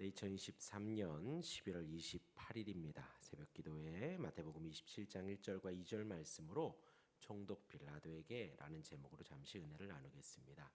네, 2023년 11월 28일입니다. 새벽 기도에 마태복음 27장 1절과 2절 말씀으로 총독 빌라도에게라는 제목으로 잠시 은혜를 나누겠습니다.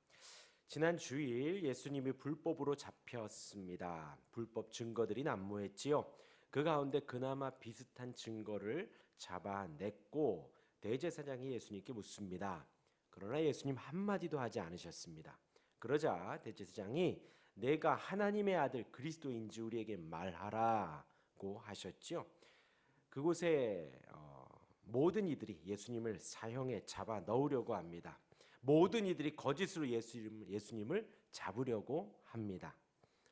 지난 주일 예수님이 불법으로 잡혔습니다. 불법 증거들이 난무했지요. 그 가운데 그나마 비슷한 증거를 잡아냈고 대제사장이 예수님께 묻습니다. 그러나 예수님 한마디도 하지 않으셨습니다. 그러자 대제사장이 내가 하나님의 아들 그리스도인지 우리에게 말하라고 하셨죠. 그곳에 어, 모든 이들이 예수님을 사형에 잡아 넣으려고 합니다. 모든 이들이 거짓으로 예수님, 예수님을 잡으려고 합니다.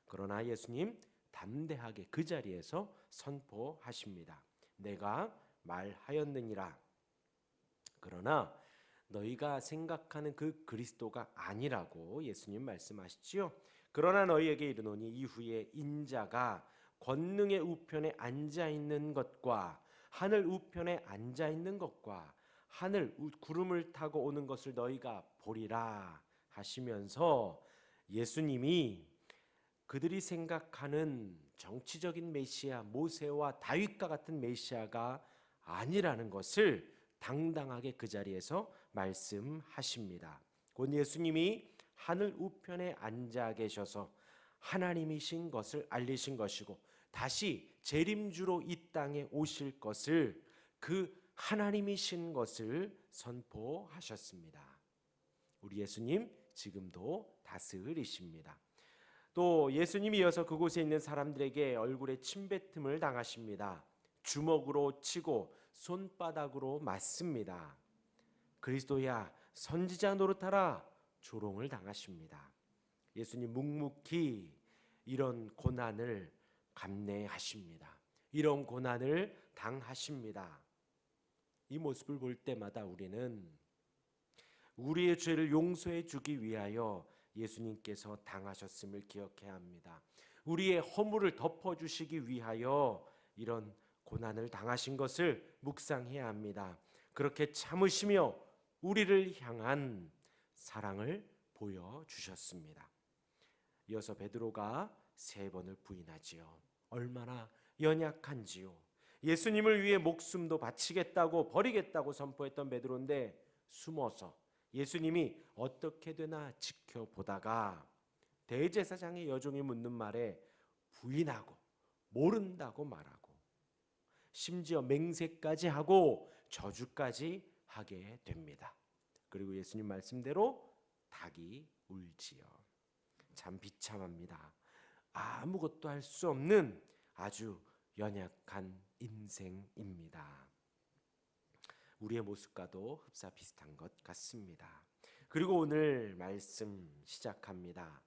그러나 예수님 담대하게 그 자리에서 선포하십니다. 내가 말하였느니라. 그러나 너희가 생각하는 그 그리스도가 아니라고 예수님 말씀하시지요. 그러나 너희에게 이르노니 이후에 인자가 권능의 우편에 앉아 있는 것과 하늘 우편에 앉아 있는 것과 하늘 구름을 타고 오는 것을 너희가 보리라 하시면서 예수님이 그들이 생각하는 정치적인 메시아 모세와 다윗과 같은 메시아가 아니라는 것을 당당하게 그 자리에서 말씀하십니다. 곧 예수님이 하늘 우편에 앉아 계셔서 하나님이신 것을 알리신 것이고 다시 재림주로 이 땅에 오실 것을 그 하나님이신 것을 선포하셨습니다. 우리 예수님 지금도 다스리십니다. 또 예수님이 이어서 그곳에 있는 사람들에게 얼굴에 침뱉음을 당하십니다. 주먹으로 치고 손바닥으로 맞습니다. 그리스도야 선지자 노릇하라 조롱을 당하십니다. 예수님 묵묵히 이런 고난을 감내하십니다. 이런 고난을 당하십니다. 이 모습을 볼 때마다 우리는 우리의 죄를 용서해 주기 위하여 예수님께서 당하셨음을 기억해야 합니다. 우리의 허물을 덮어 주시기 위하여 이런 고난을 당하신 것을 묵상해야 합니다. 그렇게 참으시며 우리를 향한 사랑을 보여 주셨습니다. 이어서 베드로가 세 번을 부인하지요. 얼마나 연약한지요. 예수님을 위해 목숨도 바치겠다고 버리겠다고 선포했던 베드로인데 숨어서 예수님이 어떻게 되나 지켜보다가 대제사장의 여종이 묻는 말에 부인하고 모른다고 말하고 심지어 맹세까지 하고 저주까지 하게 됩니다. 그리고 예수님 말씀대로 닭이 울지요. 참 비참합니다. 아무것도 할 수 없는 아주 연약한 인생입니다. 우리의 모습과도 흡사 비슷한 것 같습니다. 그리고 오늘 말씀 시작합니다.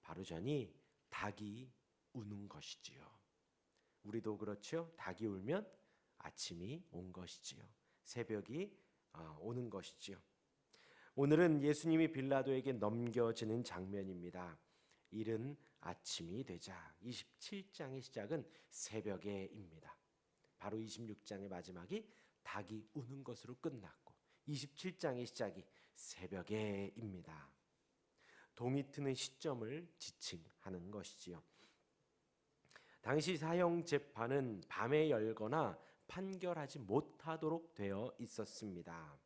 바로 전이 닭이 우는 것이지요. 우리도 그렇죠. 닭이 울면 아침이 온 것이지요. 새벽이 아, 오는 것이지요. 오늘은 예수님이 빌라도에게 넘겨지는 장면입니다. 이른 아침이 되자 27장의 시작은 새벽에입니다. 바로 26장의 마지막이 닭이 우는 것으로 끝났고 27장의 시작이 새벽에입니다. 동이 트는 시점을 지칭하는 것이지요. 당시 사형 재판은 밤에 열거나 판결하지 못하도록 되어 있었습니다.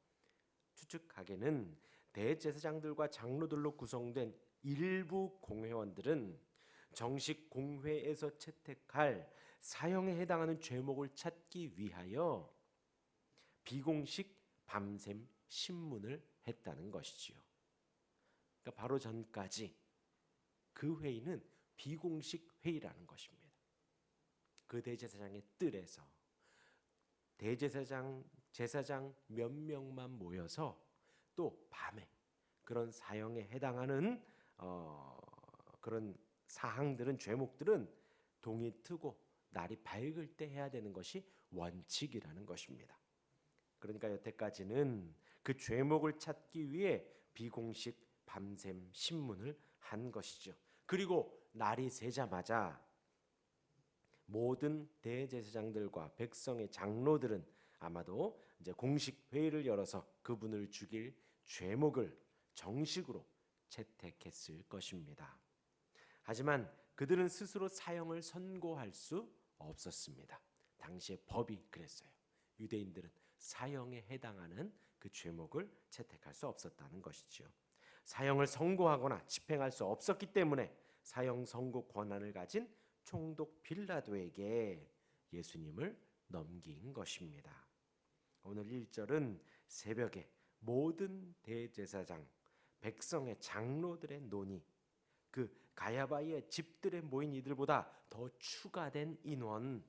추측하기는 대제사장들과 장로들로 구성된 일부 공회원들은 정식 공회에서 채택할 사형에 해당하는 죄목을 찾기 위하여 비공식 밤샘 신문을 했다는 것이지요. 그러니까 바로 전까지 그 회의는 비공식 회의라는 것입니다. 그 대제사장의 뜰에서 대제사장 제사장 몇 명만 모여서 또 밤에 그런 사형에 해당하는 어, 그런 사항들은 죄목들은 동이 트고 날이 밝을 때 해야 되는 것이 원칙이라는 것입니다. 그러니까 여태까지는 그 죄목을 찾기 위해 비공식 밤샘 신문을 한 것이죠. 그리고 날이 새자마자 모든 대제사장들과 백성의 장로들은 아마도 이제 공식 회의를 열어서 그분을 죽일 죄목을 정식으로 채택했을 것입니다. 하지만 그들은 스스로 사형을 선고할 수 없었습니다. 당시의 법이 그랬어요. 유대인들은 사형에 해당하는 그 죄목을 채택할 수 없었다는 것이지요. 사형을 선고하거나 집행할 수 없었기 때문에 사형 선고 권한을 가진 총독 빌라도에게 예수님을 넘긴 것입니다. 오늘 1절은 새벽에 모든 대제사장, 백성의 장로들의 논의, 그 가야바의 집들에 모인 이들보다 더 추가된 인원,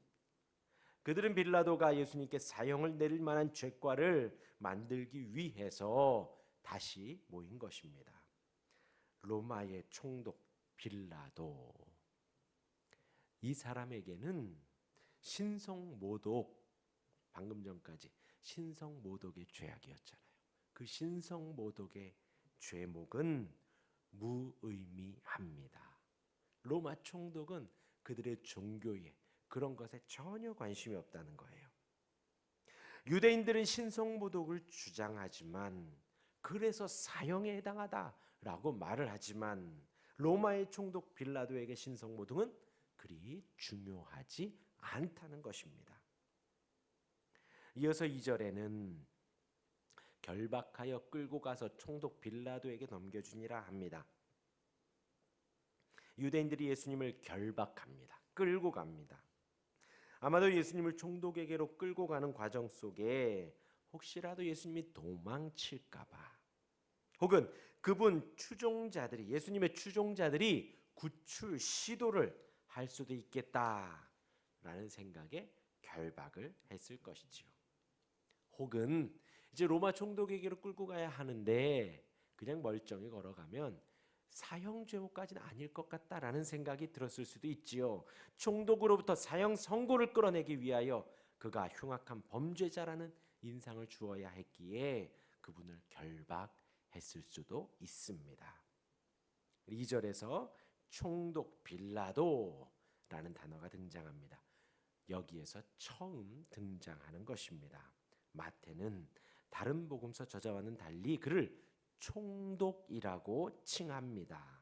그들은 빌라도가 예수님께 사형을 내릴 만한 죄과를 만들기 위해서 다시 모인 것입니다. 로마의 총독 빌라도 이 사람에게는 신성 모독 방금 전까지 신성 모독의 죄악이었잖아요. 그 신성 모독의 죄목은 무의미합니다. 로마 총독은 그들의 종교에 그런 것에 전혀 관심이 없다는 거예요. 유대인들은 신성 모독을 주장하지만 그래서 사형에 해당하다라고 말을 하지만 로마의 총독 빌라도에게 신성 모독은 그리 중요하지 않다는 것입니다. 이어서 2절에는 결박하여 끌고 가서 총독 빌라도에게 넘겨주니라 합니다. 유대인들이 예수님을 결박합니다. 끌고 갑니다. 아마도 예수님을 총독에게로 끌고 가는 과정 속에 혹시라도 예수님이 도망칠까봐 혹은 그분 추종자들이 예수님의 추종자들이 구출 시도를 할 수도 있겠다라는 생각에 결박을 했을 것이지요. 혹은 이제 로마 총독에게로 끌고 가야 하는데 그냥 멀쩡히 걸어가면 사형 죄목까지는 아닐 것 같다라는 생각이 들었을 수도 있지요. 총독으로부터 사형 선고를 끌어내기 위하여 그가 흉악한 범죄자라는 인상을 주어야 했기에 그분을 결박했을 수도 있습니다. 2절에서 총독 빌라도라는 단어가 등장합니다. 여기에서 처음 등장하는 것입니다. 마태는 다른 복음서 저자와는 달리 그를 총독이라고 칭합니다.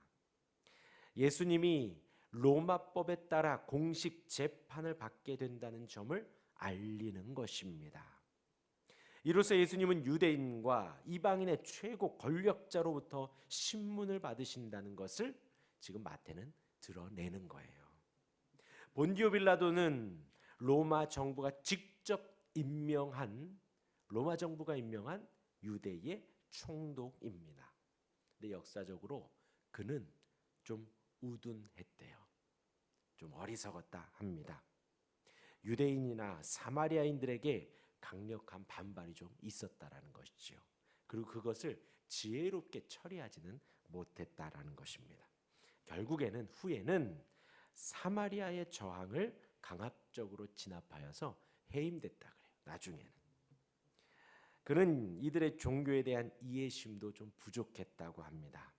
예수님이 로마법에 따라 공식 재판을 받게 된다는 점을 알리는 것입니다. 이로써 예수님은 유대인과 이방인의 최고 권력자로부터 신문을 받으신다는 것을 지금 마태는 드러내는 거예요. 본디오 빌라도는 로마 정부가 직접 임명한 로마 정부가 임명한 유대의 총독입니다. 근데 역사적으로 그는 좀 우둔했대요. 좀 어리석었다 합니다. 유대인이나 사마리아인들에게 강력한 반발이 좀 있었다라는 것이지요. 그리고 그것을 지혜롭게 처리하지는 못했다라는 것입니다. 결국에는 후에는 사마리아의 저항을 강압적으로 진압하여서 해임됐다. 나중에는 그는 이들의 종교에 대한 이해심도 좀 부족했다고 합니다.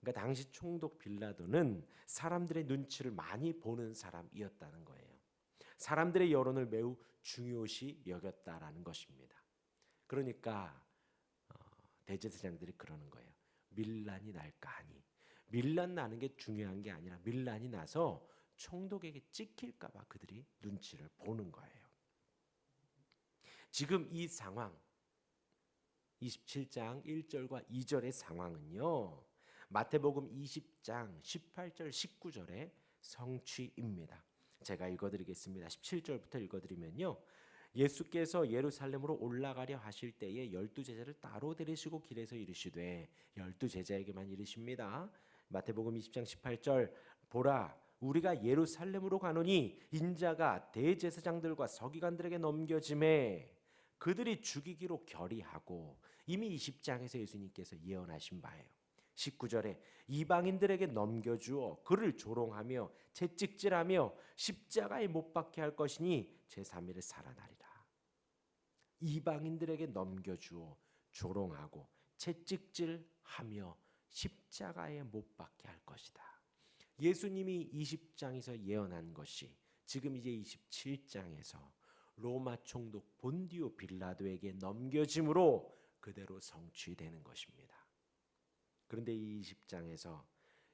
그러니까 당시 총독 빌라도는 사람들의 눈치를 많이 보는 사람이었다는 거예요. 사람들의 여론을 매우 중요시 여겼다라는 것입니다. 그러니까 어, 대제사장들이 그러는 거예요. 밀란이 날까 하니 밀란 나는 게 중요한 게 아니라 밀란이 나서 총독에게 찍힐까 봐 그들이 눈치를 보는 거예요. 지금 이 상황 27장 1절과 2절의 상황은요. 마태복음 20장 18절 19절의 성취입니다. 제가 읽어드리겠습니다. 17절부터 읽어드리면요. 예수께서 예루살렘으로 올라가려 하실 때에 열두 제자를 따로 데리시고 길에서 이르시되 열두 제자에게만 이르십니다. 마태복음 20장 18절 보라 우리가 예루살렘으로 가노니 인자가 대제사장들과 서기관들에게 넘겨짐에 그들이 죽이기로 결의하고 이미 20장에서 예수님께서 예언하신 바예요. 19절에 이방인들에게 넘겨주어 그를 조롱하며 채찍질하며 십자가에 못 박게 할 것이니 제3일에 살아나리라. 이방인들에게 넘겨주어 조롱하고 채찍질하며 십자가에 못 박게 할 것이다. 예수님이 20장에서 예언한 것이 지금 이제 27장에서 로마 총독 본디오 빌라도에게 넘겨짐으로 그대로 성취되는 것입니다. 그런데 이 20장에서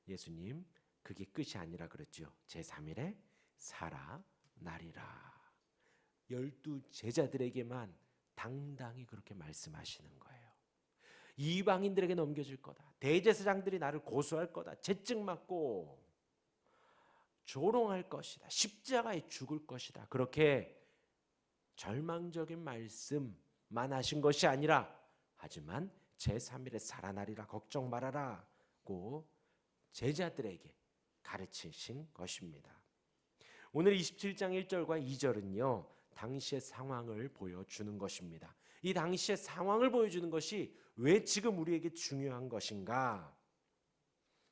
예수님 그게 끝이 아니라 그랬죠. 제3일에 살아나리라. 열두 제자들에게만 당당히 그렇게 말씀하시는 거예요. 이방인들에게 넘겨질 거다. 대제사장들이 나를 고소할 거다. 채찍 맞고 조롱할 것이다. 십자가에 죽을 것이다. 그렇게 절망적인 말씀만 하신 것이 아니라 하지만 제3일에 살아나리라 걱정 말아라고 제자들에게 가르치신 것입니다. 오늘 27장 1절과 2절은요. 당시의 상황을 보여주는 것입니다. 이 당시의 상황을 보여주는 것이 왜 지금 우리에게 중요한 것인가?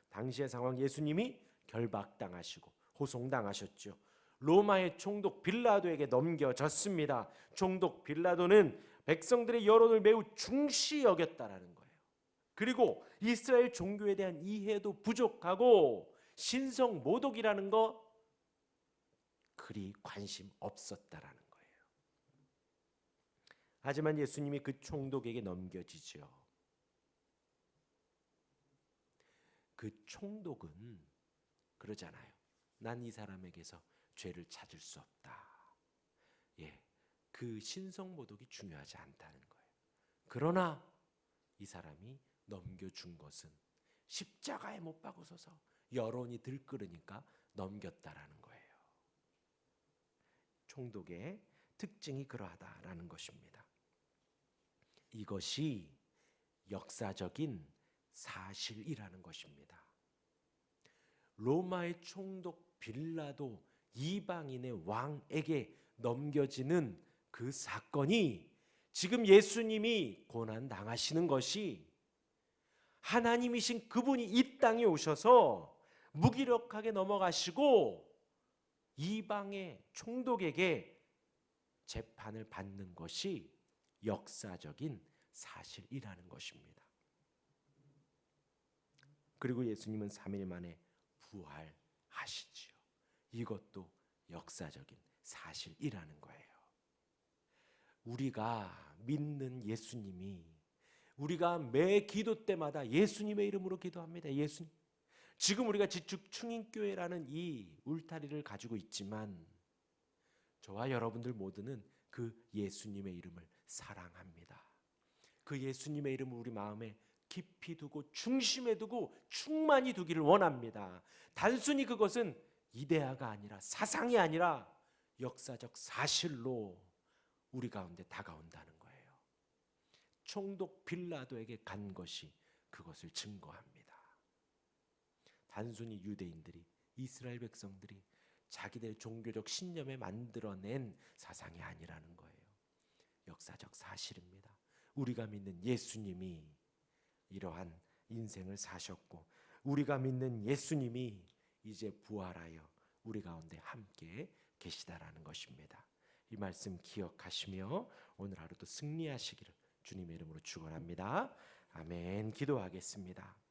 당시의 상황 예수님이 결박당하시고 호송당하셨죠. 로마의 총독 빌라도에게 넘겨졌습니다. 총독 빌라도는 백성들의 여론을 매우 중시 여겼다라는 거예요. 그리고 이스라엘 종교에 대한 이해도 부족하고 신성 모독이라는 거 그리 관심 없었다라는 거예요. 하지만 예수님이 그 총독에게 넘겨지죠. 그 총독은 그러잖아요. 난 이 사람에게서 죄를 찾을 수 없다. 예, 그 신성 모독이 중요하지 않다는 거예요. 그러나 이 사람이 넘겨준 것은 십자가에 못 박으소서 여론이 들끓으니까 넘겼다라는 거예요. 총독의 특징이 그러하다라는 것입니다. 이것이 역사적인 사실이라는 것입니다. 로마의 총독 빌라도 이방인의 왕에게 넘겨지는 그 사건이 지금 예수님이 고난 당하시는 것이 하나님이신 그분이 이 땅에 오셔서 무기력하게 넘어가시고 이방의 총독에게 재판을 받는 것이 역사적인 사실이라는 것입니다. 그리고 예수님은 3일 만에 부활하시지요. 이것도 역사적인 사실이라는 거예요. 우리가 믿는 예수님이 우리가 매 기도 때마다 예수님의 이름으로 기도합니다. 예수님. 지금 우리가 지축 충인교회라는 이 울타리를 가지고 있지만 저와 여러분들 모두는 그 예수님의 이름을 사랑합니다. 그 예수님의 이름을 우리 마음에 깊이 두고 중심에 두고 충만히 두기를 원합니다. 단순히 그것은 이데아가 아니라 사상이 아니라 역사적 사실로 우리 가운데 다가온다는 거예요. 총독 빌라도에게 간 것이 그것을 증거합니다. 단순히 유대인들이 이스라엘 백성들이 자기들의 종교적 신념에 만들어낸 사상이 아니라는 거예요. 역사적 사실입니다. 우리가 믿는 예수님이 이러한 인생을 사셨고 우리가 믿는 예수님이 이제 부활하여 우리 가운데 함께 계시다라는 것입니다. 이 말씀 기억하시며 오늘 하루도 승리하시기를 주님의 이름으로 축원합니다. 아멘. 기도하겠습니다.